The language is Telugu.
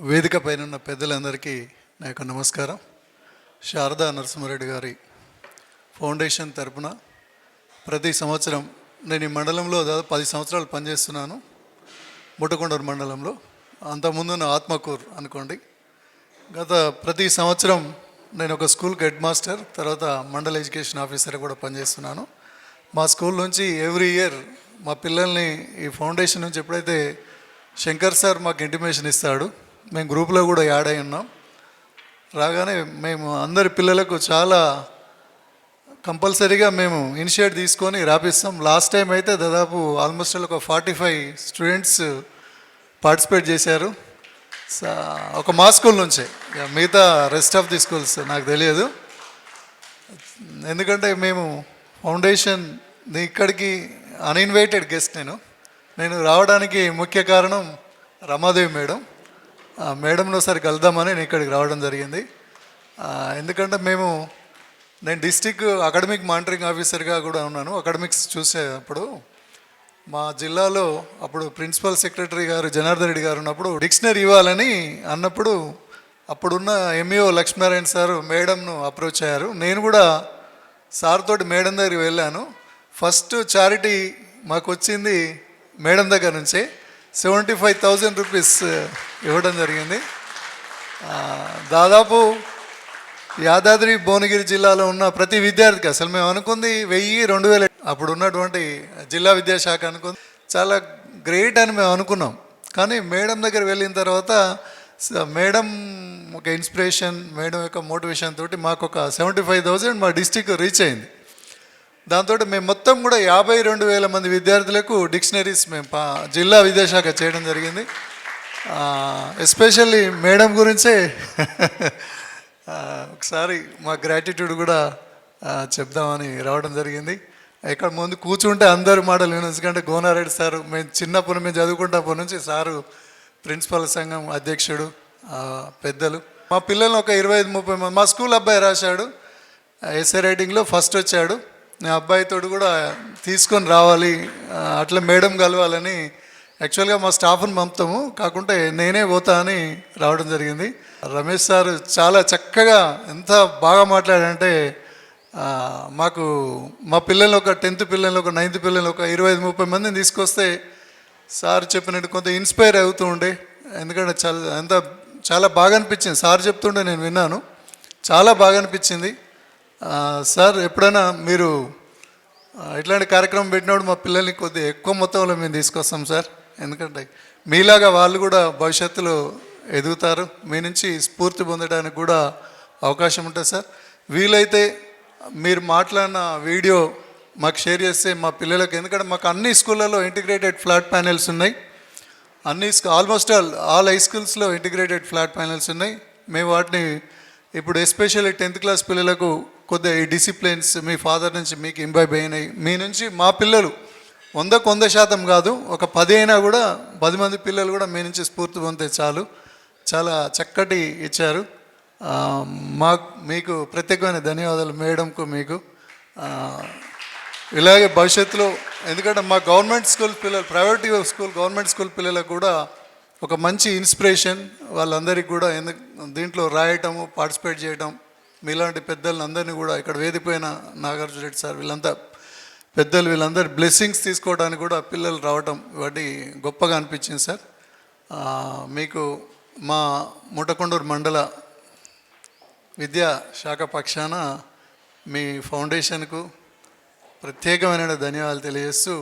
వేదిక పైన ఉన్న పెద్దలందరికీ నా యొక్క నమస్కారం. శారదా నరసింహారెడ్డి గారి ఫౌండేషన్ తరపున ప్రతి సంవత్సరం నేను ఈ మండలంలో దాదాపు పది సంవత్సరాలు పనిచేస్తున్నాను. ముట్టకొండూరు మండలంలో. అంతకుముందు నా ఆత్మకూరు అనుకోండి. గత ప్రతి సంవత్సరం నేను ఒక స్కూల్కి హెడ్ మాస్టర్ తర్వాత మండల ఎడ్యుకేషన్ ఆఫీసర్ కూడా పనిచేస్తున్నాను. మా స్కూల్ నుంచి ఎవ్రీ ఇయర్ మా పిల్లల్ని ఈ ఫౌండేషన్ నుంచి ఎప్పుడైతే శంకర్ సార్ మాకు ఇంటిమేషన్ ఇస్తాడు మేము గ్రూప్లో కూడా యాడ్ అయి ఉన్నాం. రాగానే మేము అందరి పిల్లలకు చాలా కంపల్సరీగా మేము ఇనిషియేట్ తీసుకొని రాపిస్తాం. లాస్ట్ టైం అయితే దాదాపు ఆల్మోస్ట్ ఒక ఫార్టీ ఫైవ్ స్టూడెంట్స్ పార్టిసిపేట్ చేశారు. ఒక మా స్కూల్ నుంచే. ఇక మిగతా రెస్ట్ ఆఫ్ ది స్కూల్స్ నాకు తెలియదు. ఎందుకంటే మేము ఫౌండేషన్ ఇక్కడికి అన్ఇన్వైటెడ్ గెస్ట్ నేను. నేను రావడానికి ముఖ్య కారణం రమాదేవి మేడం. మేడంను ఒకసారి కలుద్దామని నేను ఇక్కడికి రావడం జరిగింది. ఎందుకంటే మేము నేను డిస్టిక్ అకాడమిక్ మానిటరింగ్ ఆఫీసర్గా కూడా ఉన్నాను. అకాడమిక్స్ చూసేటప్పుడు మా జిల్లాలో అప్పుడు ప్రిన్సిపల్ సెక్రటరీ గారు జనార్దన్ రెడ్డి గారు ఉన్నప్పుడు డిక్షనరీ ఇవ్వాలని అన్నప్పుడు అప్పుడున్న ఎంఈఓ లక్ష్మీనారాయణ సార్ మేడంను అప్రోచ్ అయ్యారు. నేను కూడా సార్ తోటి మేడం దగ్గరికి వెళ్ళాను. ఫస్ట్ చారిటీ మాకు వచ్చింది మేడం దగ్గర నుంచే. సెవెంటీ ఫైవ్ థౌజండ్ రూపీస్ ఇవ్వడం జరిగింది. దాదాపు యాదాద్రి భువనగిరి జిల్లాలో ఉన్న ప్రతి విద్యార్థికి అసలు మేము అనుకుంది వెయ్యి రెండు వేల అప్పుడు ఉన్నటువంటి జిల్లా విద్యాశాఖ అనుకుంది. చాలా గ్రేట్ అని మేము అనుకున్నాం. కానీ మేడం దగ్గర వెళ్ళిన తర్వాత మేడం ఒక ఇన్స్పిరేషన్ మేడం యొక్క మోటివేషన్ తోటి మాకు ఒక సెవెంటీ ఫైవ్ థౌజండ్ మా డిస్టిక్ రీచ్ అయింది. దాంతో మేము మొత్తం కూడా యాభై రెండు వేల మంది విద్యార్థులకు డిక్షనరీస్ మేము జిల్లా విద్యాశాఖ చేయడం జరిగింది. ఎస్పెషల్లీ మేడం గురించే. ఒకసారి మా గ్రాటిట్యూడ్ కూడా చెప్దామని రావడం జరిగింది. ఇక్కడ ముందు కూర్చుంటే అందరు మాటలు విను ఎందుకంటే గోనారెడ్డి సారు మేము చిన్నప్పుడు మేము చదువుకుంటప్పటి నుంచి సారు ప్రిన్సిపల్ సంఘం అధ్యక్షుడు పెద్దలు. మా పిల్లలు ఒక ఇరవై ఐదు ముప్పై మంది మా స్కూల్ అబ్బాయి రాశాడు. ఎస్ఏ రైటింగ్లో ఫస్ట్ వచ్చాడు. నేను అబ్బాయితో కూడా తీసుకొని రావాలి అట్లా మేడం కలవాలని యాక్చువల్గా మా స్టాఫ్ని పంపుతాము. కాకుంటే నేనే పోతా అని రావడం జరిగింది. రమేష్ సార్ చాలా చక్కగా ఎంత బాగా మాట్లాడంటే మాకు మా పిల్లలు ఒక టెన్త్ పిల్లలు ఒక నైన్త్ పిల్లలు ఒక ఇరవై ఐదు ముప్పై మందిని తీసుకొస్తే సార్ చెప్పినట్టు కొంత ఇన్స్పైర్ అవుతూ ఉండే. ఎందుకంటే చాలా ఎంత చాలా బాగా అనిపించింది. సార్ చెప్తుండే నేను విన్నాను. చాలా బాగా అనిపించింది. సార్ ఎప్పుడైనా మీరు ఇట్లాంటి కార్యక్రమం పెట్టినప్పుడు మా పిల్లల్ని కొద్దిగా ఎక్కువ మొత్తంలో మేము తీసుకొస్తాం సార్. ఎందుకంటే మీలాగా వాళ్ళు కూడా భవిష్యత్తులో ఎదుగుతారు. మీ నుంచి స్ఫూర్తి పొందడానికి కూడా అవకాశం ఉంటుంది సార్. వీలైతే మీరు మాట్లాడిన వీడియో మాకు షేర్ చేస్తే మా పిల్లలకు ఎందుకంటే మాకు అన్ని స్కూళ్ళలో ఇంటిగ్రేటెడ్ ఫ్లాట్ ప్యానెల్స్ ఉన్నాయి. అన్ని ఆల్మోస్ట్ ఆల్ ఆల్ హై స్కూల్స్లో ఇంటిగ్రేటెడ్ ఫ్లాట్ ప్యానెల్స్ ఉన్నాయి. మేము వాటిని ఇప్పుడు ఎస్పెషల్లీ టెన్త్ క్లాస్ పిల్లలకు కొద్దిగా ఈ డిసిప్లిన్స్ మీ ఫాదర్ నుంచి మీకు ఇంబైబ్ అయినాయి మీ నుంచి మా పిల్లలు వందకు వంద శాతం కాదు ఒక పది అయినా కూడా పది మంది పిల్లలు కూడా మీ నుంచి స్ఫూర్తి పొందితే చాలు. చాలా చక్కటి ఇచ్చారు. మా మీకు ప్రత్యేకమైన ధన్యవాదాలు మేడంకు మీకు. ఇలాగే భవిష్యత్తులో ఎందుకంటే మా గవర్నమెంట్ స్కూల్ పిల్లలు ప్రైవేట్ స్కూల్ గవర్నమెంట్ స్కూల్ పిల్లలకు కూడా ఒక మంచి ఇన్స్పిరేషన్ వాళ్ళందరికీ కూడా ఎందుకు దీంట్లో రాయటము పార్టిసిపేట్ చేయటం మీలాంటి పెద్దలందరినీ కూడా ఇక్కడ వేదిపోయిన నాగార్జున రెడ్డి సార్ వీళ్ళంతా పెద్దలు వీళ్ళందరూ బ్లెస్సింగ్స్ తీసుకోవడానికి కూడా పిల్లలు రావటం వాటి గొప్పగా అనిపించింది సార్. మీకు మా ముటకొండూరు మండల విద్యా శాఖ పక్షాన మీ ఫౌండేషన్కు ప్రత్యేకమైన ధన్యవాదాలు తెలియజేస్తూ